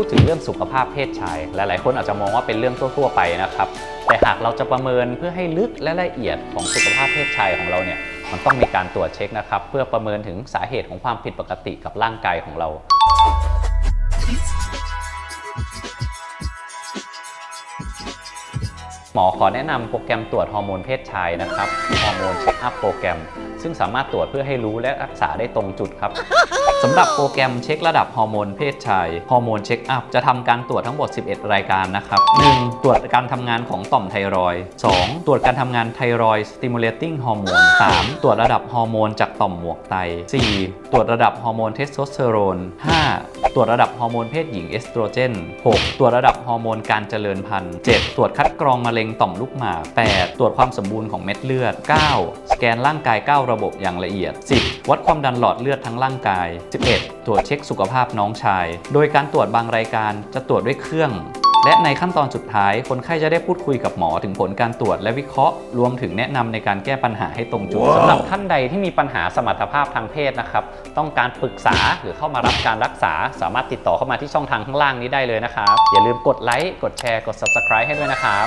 พูดถึงเรื่องสุขภาพเพศชาย หลาย ๆ คนอาจจะมองว่าเป็นเรื่องทั่ว ๆ ไปนะครับ แต่หากเราจะประเมินเพื่อให้ลึกและละเอียดของสุขภาพเพศชายของเราเนี่ย มันต้องมีการตรวจเช็คนะครับ เพื่อประเมินถึงสาเหตุของความผิดปกติกับร่างกายของเราหมอขอแนะนำโปรแกรมตรวจฮอร์โมนเพศชายนะครับ ฮอร์โมนเช็คอัพโปรแกรม ซึ่งสามารถตรวจเพื่อให้รู้และรักษาได้ตรงจุดครับ สำหรับโปรแกรมเช็คระดับฮอร์โมนเพศชาย ฮอร์โมนเช็คอัพจะทำการตรวจทั้งหมด 11 รายการนะครับ 1. ตรวจการทำงานของต่อมไทรอยด์ 2. ตรวจการทำงานไทรอยด์สติมูลเลติ้งฮอร์โมน 3. ตรวจระดับฮอร์โมนจากต่อมหมวกไต 4. ตรวจระดับฮอร์โมนเทสโทสเตอโรน 5. ตรวจระดับฮอร์โมนเพศหญิงเอสโตรเจน 6. ตรวจระดับฮอร์โมนการเจริญพันธุ์ 7. ตรวจคัดกรองมะเร็งต่อมลูกหมาก 8. ตรวจความสมบูรณ์ของเม็ดเลือด 9. สแกนร่างกาย 9 ระบบอย่างละเอียด 10. วัดความดันหลอดเลือดทั้งร่างกาย 11. ตรวจเช็คสุขภาพน้องชาย โดยการตรวจบางรายการจะตรวจด้วยเครื่อง และในขั้นตอนสุดท้าย คนไข้จะได้พูดคุยกับหมอถึงผลการตรวจและวิเคราะห์ รวมถึงแนะนำในการแก้ปัญหาให้ตรงจุดสำหรับท่านใดที่มีปัญหาสมรรถภาพทางเพศนะครับ ต้องการปรึกษาหรือเข้ามารับการรักษา สามารถติดต่อเข้ามาที่ช่องทางข้างล่างนี้ได้เลยนะครับ อย่าลืมกดไลค์ กดแชร์ กด subscribe ให้ด้วยนะครับ